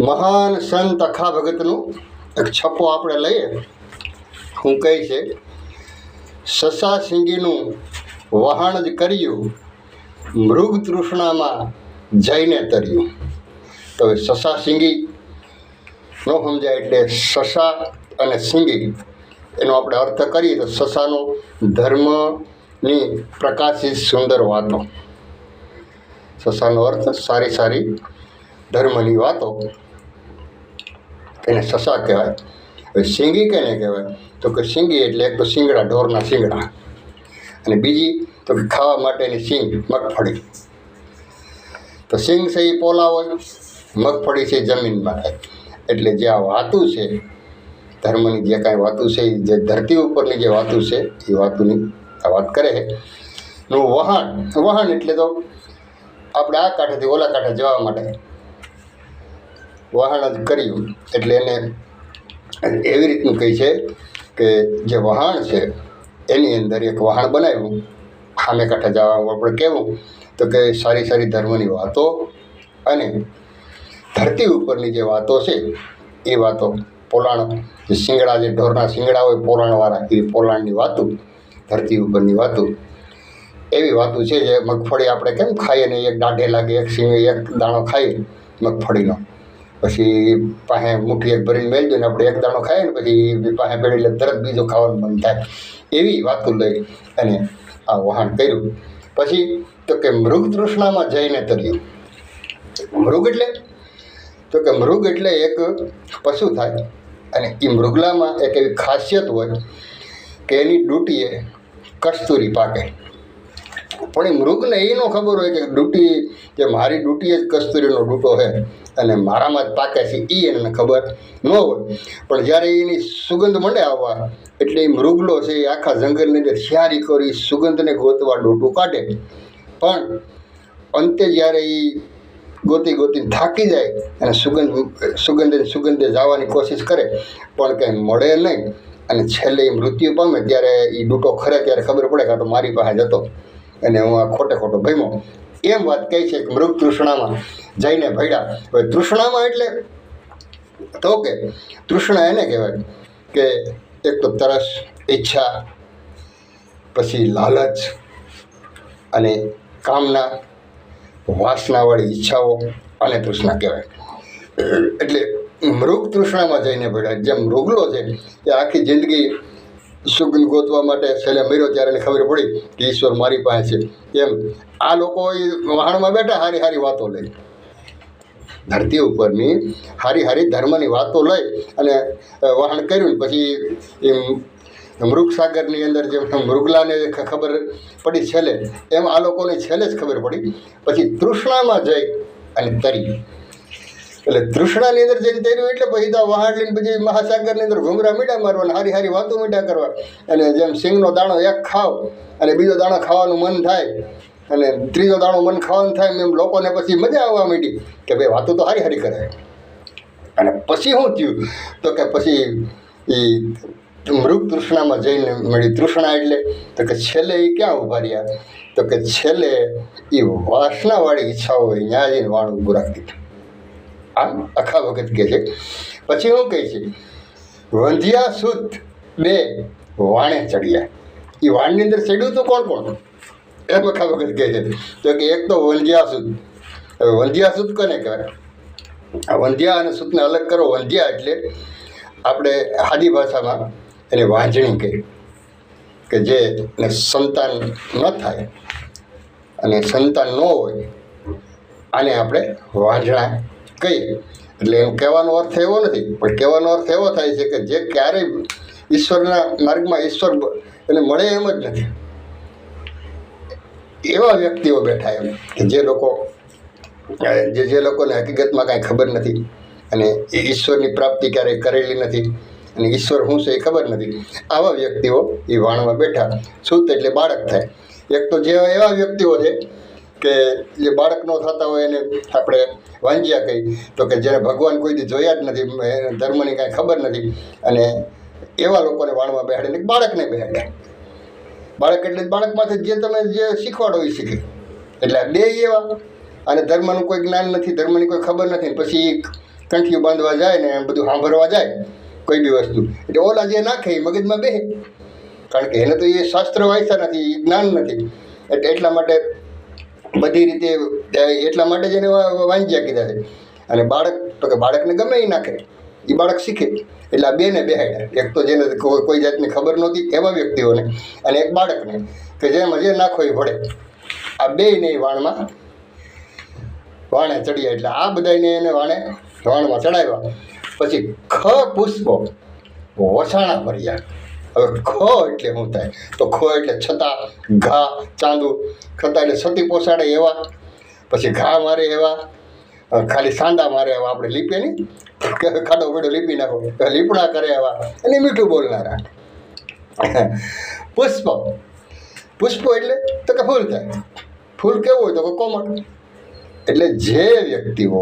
મહાન સંત અખા ભગતનું એક છપ્પો આપણે લઈએ. હું કહે છે, સસા સિંગીનું વહાણ જ કર્યું, મૃગ તૃષ્ણામાં જઈને તર્યું. તો સસા સિંગી ન સમજાય એટલે સસા અને સિંગી. એનો આપણે અર્થ કરીએ તો સસાનો ધર્મની પ્રકાશિત સુંદર વાતો. સસાનો અર્થ સારી સારી ધર્મની વાતો. એને સસા કહેવાય. હવે સિંગી કેને કહેવાય? તો કે સિંગી એટલે એક તો શિંગડા ઢોરના શિંગડા અને બીજી તો કે ખાવા માટેની સિંગ, મગફળી. તો સિંગ છે એ પોલા હોય મગફળી છે એ જમીનમાં થાય. એટલે જે આ વાતું છે, ધર્મની જે કાંઈ વાતું છે જે ધરતી ઉપરની જે વાતું છે એ વાતુની આ વાત કરે છે. નું વહાણ વહાણ એટલે તો આપણે આ કાંઠેથી ઓલા કાંઠે જવા માટે વહાણ જ કર્યું. એટલે એને એવી રીતનું કહે છે કે જે વહાણ છે, એની અંદર એક વહાણ બનાવ્યું. ખામે કાંઠે જવા આપણે કહેવું તો કે સારી સારી ધર્મની વાતો અને ધરતી ઉપરની જે વાતો છે, એ વાતો પોલાણ, જે શિંગડા જે ઢોરના શિંગડા હોય પોલાણવાળા, એ પોલાણની વાતો, ધરતી ઉપરની વાતો, એવી વાતો છે જે મગફળી આપણે કેમ ખાઈએ ને? એક દાઢે લાગે, એક સિંગ એક દાણો ખાઈએ, મગફળીનો. પછી પાસે મુઠ્ઠી એક ભરીને મેળજો ને આપણે એક દાણો ખાઈએ ને પછી પાસે એટલે તરત બીજો ખાવાનું મન થાય. એવી વાતો લઈ અને આ વહાણ કર્યું. પછી તો કે મૃગ તૃષ્ણામાં જઈને તર્યું. મૃગ એટલે? તો કે મૃગ એટલે એક પશુ થાય અને એ મૃગલામાં એક એવી ખાસિયત હોય કે એની ડૂટીએ કસ્તુરી પાકે. પણ એ મૃગને એ ન ખબર હોય કે ડૂટી કે મારી ડૂટી જ કસ્તુરીનો ડૂટો છે અને મારામાં જ પાકે છે એ એને ખબર ન હોય. પણ જ્યારે એની સુગંધ મળે આવવા, એટલે એ મૃગલો છે એ આખા જંગલની અંદર શિયારી કરી સુગંધને ગોતવા ડૂટું કાઢે. પણ અંતે જ્યારે એ ગોતી ગોતીને થાકી જાય અને સુગંધ, સુગંધે સુગંધે જવાની કોશિશ કરે, પણ કંઈ મળે નહીં. અને છેલ્લે એ મૃત્યુ પામે ત્યારે એ ડૂટો ખરે ત્યારે ખબર પડે કે તો મારી પાસે જતો અને હું આ ખોટે ખોટો ભયમો. એમ વાત કહે છે કે મૃગ તૃષ્ણામાં જઈને ભયડા. હવે તૃષ્ણામાં એટલે તો કે તૃષ્ણા એને કહેવાય કે એક તો તરસ, ઈચ્છા, પછી લાલચ અને કામના, વાસનાવાળી ઈચ્છાઓ અને તૃષ્ણા કહેવાય. એટલે મૃગ તૃષ્ણામાં જઈને ભેડા જેમ મૃગલો છે, એ આખી જિંદગી સુગંધ ગોતવા માટે છેલ્લે મર્યો ત્યારે એને ખબર પડી કે ઈશ્વર મારી પાસે છે. એમ આ લોકો એ વહાણમાં બેઠા, હારી હારી વાતો લઈ. ધરતી ઉપરની હારી હારી ધર્મની વાતો લઈ અને વહાણ કર્યું પછી એમ, મૃગસાગરની અંદર જેમ મૃગલાને ખબર પડી છેલ્લે. એમ આ લોકોને છેલ્લે જ ખબર પડી. પછી તૃષ્ણામાં જઈ અને તરી. એટલે તૃષ્ણાની અંદર જઈને તર્યું એટલે પછી તો વહાણ લઈને પછી મહાસાગરની અંદર ઘૂમરા મીડા મારવાના, હારી હારી વાતો મીડા કરવા. અને જેમ સિંગનો દાણો એક ખાવ અને બીજો દાણો ખાવાનું મન થાય અને ત્રીજો દાણો મન ખાવાનું થાય એમ લોકોને પછી મજા આવવા માંડી કે ભાઈ વાતો તો હારી હારી કરે અને પછી શું થયું? તો કે પછી એ મૃગ તૃષ્ણામાં જઈને મળી તૃષ્ણા એટલે તો કે છેલ્લે એ ક્યાં ઊભા રહ્યા? તો કે છેલ્લે એ વાસનાવાળી ઈચ્છાઓ હોય ત્યાં જઈને વાણ ઊભું રાખી દીધું. આમ અખા વખત કહે છે. પછી શું કહે છે, વંધિયા સુત બે વાણે ચડ્યા. એ વાણની અંદર ચડ્યું તો કોણ કોણ? એમ આખા વખત કહે છે. તો કે એક તો વંધિયા સુત હવે વંધિયા સુત કોને કહેવાય? આ વંધ્યા અને સુતને અલગ કરો. વંધ્યા એટલે આપણે હાદી ભાષામાં એને વાંજણી કહે. કે જે સંતાન ન થાય અને સંતાન ન હોય, આને આપણે વાંજણા કહીએ એટલે એમ કહેવાનો અર્થ એવો નથી, પણ કહેવાનો અર્થ એવો થાય છે કે જે ક્યારેય ઈશ્વરના માર્ગમાં ઈશ્વર એને મળે એમ જ નથી. એવા વ્યક્તિઓ બેઠા એમ, કે જે લોકો જે જે લોકોને હકીકતમાં કાંઈ ખબર નથી, અને એ ઈશ્વરની પ્રાપ્તિ ક્યારેય કરેલી નથી, અને ઈશ્વર શું છે એ ખબર નથી. આવા વ્યક્તિઓ એ વાણમાં બેઠા, સુત એટલે બાળક થાય. એક તો જે એવા વ્યક્તિઓ છે કે જે બાળકનો થતા હોય એને આપણે વાંજ્યા કહી તો કે જેને ભગવાન કોઈ જોયા જ નથી ધર્મની કાંઈ ખબર નથી. અને એવા લોકોને વાણમાં બેહાડે ને બાળકને બેહાડે બાળક એટલે બાળકમાંથી જે તમે જે શીખવાડો એ શીખે. એટલે બે એવા. અને ધર્મનું કોઈ જ્ઞાન નથી, ધર્મની કોઈ ખબર નથી. પછી કંઠીયું બાંધવા જાય ને એમ બધું સાંભળવા જાય કોઈ બી વસ્તુ. એટલે ઓલા જે નાખે એ મગજમાં બેહે. કારણ કે એને તો એ શાસ્ત્ર વાંચતા નથી, એ જ્ઞાન નથી. એટલે એટલા માટે બધી રીતે એટલા માટે જ એને વા- વાંચ્યા કીધા છે. અને બાળક, તો કે બાળકને ગમે એ નાખે, એ બાળક શીખે. એટલે આ બેને બેહાડ્યા. એક તો જેને કોઈ જાતની ખબર નહોતી, એવા વ્યક્તિઓને. અને એક બાળકને, કે જેમાં જે નાખો એ ભળે. આ બેયને વાણમાં, વાણે ચડ્યા. એટલે આ બધાને એને વાણે, વાણમાં ચડાવ્યા. પછી ખ પુષ્પો વસાણા ભર્યા. હવે ખ એટલે શું થાય? તો ખ એટલે છતાં ઘા ચાંદુ છતાં એટલે સતી પોસાડે એવા, પછી ઘા મારે એવા ખાલી સાંદા મારે એવા. આપણે લીપીએ નહીં? ખાડો ખાડો લીપી નાખો. લીપડા કરે એવા. અને મીઠું બોલનારા પુષ્પ. પુષ્પ એટલે તો કે ફૂલ થાય. ફૂલ કેવું હોય તો કે કોમળ. એટલે જે વ્યક્તિઓ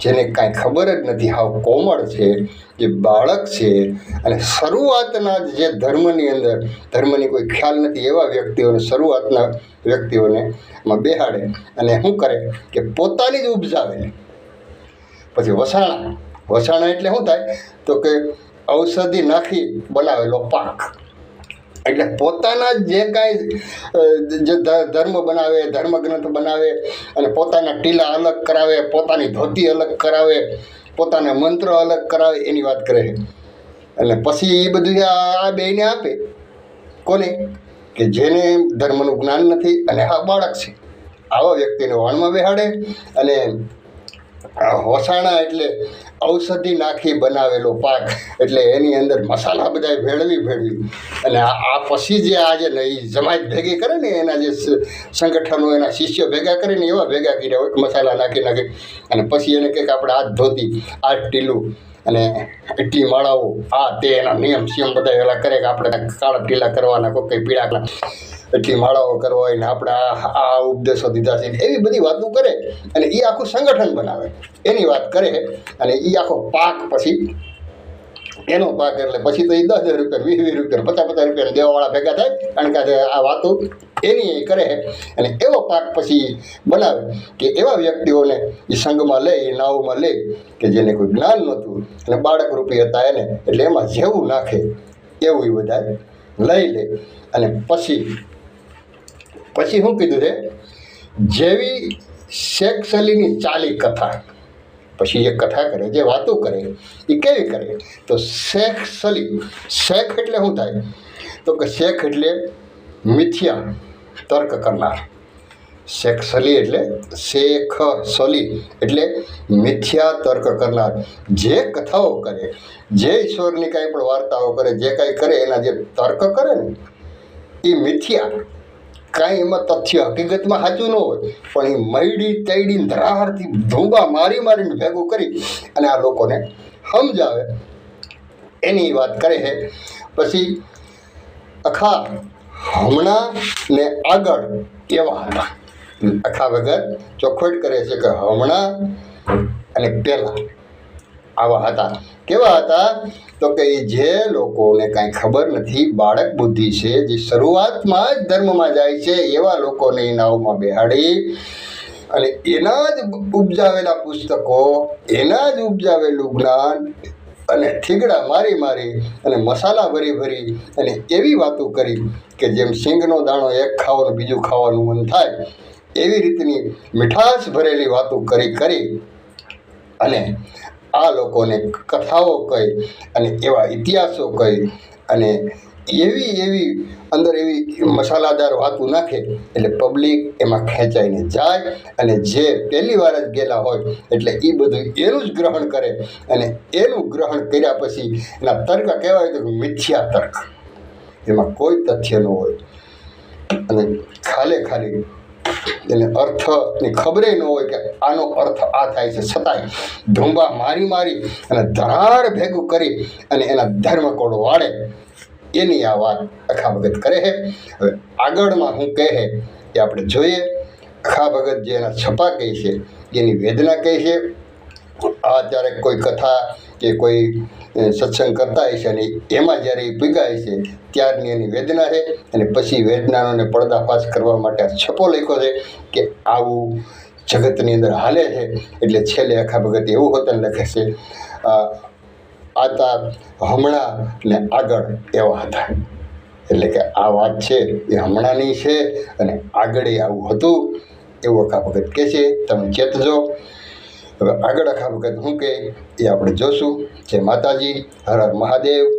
જેને કાંઈ ખબર જ નથી હાવ કોમળ છે, જે બાળક છે અને શરૂઆતના જ ધર્મની અંદર, ધર્મની કોઈ ખ્યાલ નથી એવા વ્યક્તિઓને શરૂઆતના વ્યક્તિઓને એમાં બેહાડે અને શું કરે કે પોતાની જ ઉપજાવે. પછી વસાણા વસાણા એટલે શું થાય? તો કે ઔષધિ નાખી બનાવેલો પાક. એટલે પોતાના જે કાંઈ જે ધર્મ બનાવે, ધર્મગ્રંથ બનાવે, અને પોતાના ટીલા અલગ કરાવે, પોતાની ધોતી અલગ કરાવે, પોતાના મંત્ર અલગ કરાવે, એની વાત કરે છે. અને પછી એ બધું આ બેયને આપે. કોને? કે જેને ધર્મનું જ્ઞાન નથી, અને હા બાળક છે. આવા વ્યક્તિને વાણમાં બેહાડે, અને હોસાણા એટલે ઔષધિ નાખી બનાવેલો પાક. એટલે એની અંદર મસાલા બધા ભેળવી ભેળવી. અને આ પછી જે આ જે ને એ જમાત ભેગી કરે ને એના જે સંગઠનો એના શિષ્યો ભેગા કરે ને એવા ભેગા કર્યા હોય મસાલા નાખી નાખી. અને પછી એને કંઈક આપણે આ ધોતી આ ટીલું અને એટલી માળાઓ, આ તે એના નિયમ સિયમ બધા એલા કરે કે આપણે કાળા ટીલા કરવાના, કોઈ કંઈ પીળા. એટલી માળાઓ કરવા હોય ને આપણે આ આ ઉપદેશો દીધા છે એવી બધી વાતો કરે અને એ આખું સંગઠન બનાવે. એની વાત કરે અને એ આખો પાક પછી એનો પાક એટલે પછી તો એ દસ હજાર રૂપિયા વીસ વીસ રૂપિયા પચાસ પચાસ રૂપિયા દેવાવાળા ભેગા થાય કારણ કે આ વાતો એની એ કરે અને એવો પાક પછી બનાવે કે એવા વ્યક્તિઓને એ સંઘમાં લે એ નાવમાં લે કે જેને કોઈ જ્ઞાન નહોતું અને બાળક રૂપી હતા એને એટલે એમાં જેવું નાખે એવું એ બધા લઈ લે અને પછી પછી શું કીધું છે? જેવી શેખ સલીની ચાલી કથા, પછી એ કથા કરે, જે વાતો કરે, એ કેવી કરે? તો શેખ સલી શેખ એટલે શું થાય? તો કે શેખ એટલે મિથ્યા તર્ક કરનાર. શેખ સલી એટલે શેખ સલી એટલે મિથ્યા તર્ક કરનાર. જે કથાઓ કરે, જે ઈશ્વરની કાંઈ પણ વાર્તાઓ કરે, જે કાંઈ કરે, એના જે તર્ક કરે ને, એ મિથ્યા કાંઈ એમાં તથ્ય હકીકતમાં સાચું ન હોય, પણ એ મયડી તૈડી ધરાહારથી ધૂંબા મારી મારીને ભેગું કરી અને આ લોકોને સમજાવે. એની વાત કરે છે. પછી અખા હમણાં ને આગળ એવા હતા? અખા વગર ચોખવટ કરે છે કે હમણાં અને પહેલાં. આવા હતા. કેવા હતા? તો કે જે લોકોને કાંઈ ખબર નથી, બાળક બુદ્ધિ છે, જે શરૂઆતમાં જ ધર્મમાં જાય છે, એવા લોકોને એ નાવમાં બેહાડી અને એના જ ઉપજાવેલા પુસ્તકો, એના જ ઉપજાવેલું જ્ઞાન અને થીગડા મારી મારી અને મસાલા ભરી ભરી અને એવી વાતો કરી કે જેમ સિંગનો દાણો એક ખાવાનું બીજું ખાવાનું મન થાય, એવી રીતની મીઠાશ ભરેલી વાતો કરી કરી અને આ લોકોને કથાઓ કહી અને એવા ઇતિહાસો કહી અને એવી એવી અંદર એવી મસાલાદાર વાતો નાખે એટલે પબ્લિક એમાં ખેંચાઈને જાય અને જે પહેલી વાર જ ગયેલા હોય એટલે એ બધું એનું જ ગ્રહણ કરે અને એનું ગ્રહણ કર્યા પછી એના તર્ક કહેવાય તો મિથ્યા તર્ક. એમાં કોઈ તથ્ય ન હોય. અને ખાલે ખાલી એને અર્થની ખબરે ન હોય કે આનો અર્થ આ થાય છે. છતાંય ધુંબા મારી મારી અને ધરાર ભેગું કરી અને એના ધર્મકોડ વાળે એની આ વાત અખા ભગત કરે છે. હવે આગળમાં હું કહે છે એ આપણે જોઈએ અખા ભગત જે એના છપા કહે છે, એની વેદના કહે છે. આ અત્યારે કોઈ કથા કે કોઈ સત્સંગ કરતા હશે અને એમાં જ્યારે એ પીગાય છે ત્યારની એની વેદના છે અને પછી વેદનાઓને પડદાફાશ કરવા માટે આ છપ્પો લખ્યો છે કે આવું જગતની અંદર હાલે છે, એટલે છેલ્લે આખા ભગત એવું હોતન લખે છે આતા હમણાં ને આગળ એવા હતા. એટલે કે આ વાત છે, એ હમણાંની છે અને આગળ આવું હતું, એવું અખા ભગત કહે છે, તમે ચેતજો. હવે આગળ આખા વખત શું કહે એ આપણે જોશું. જય માતાજી. હર હર મહાદેવ.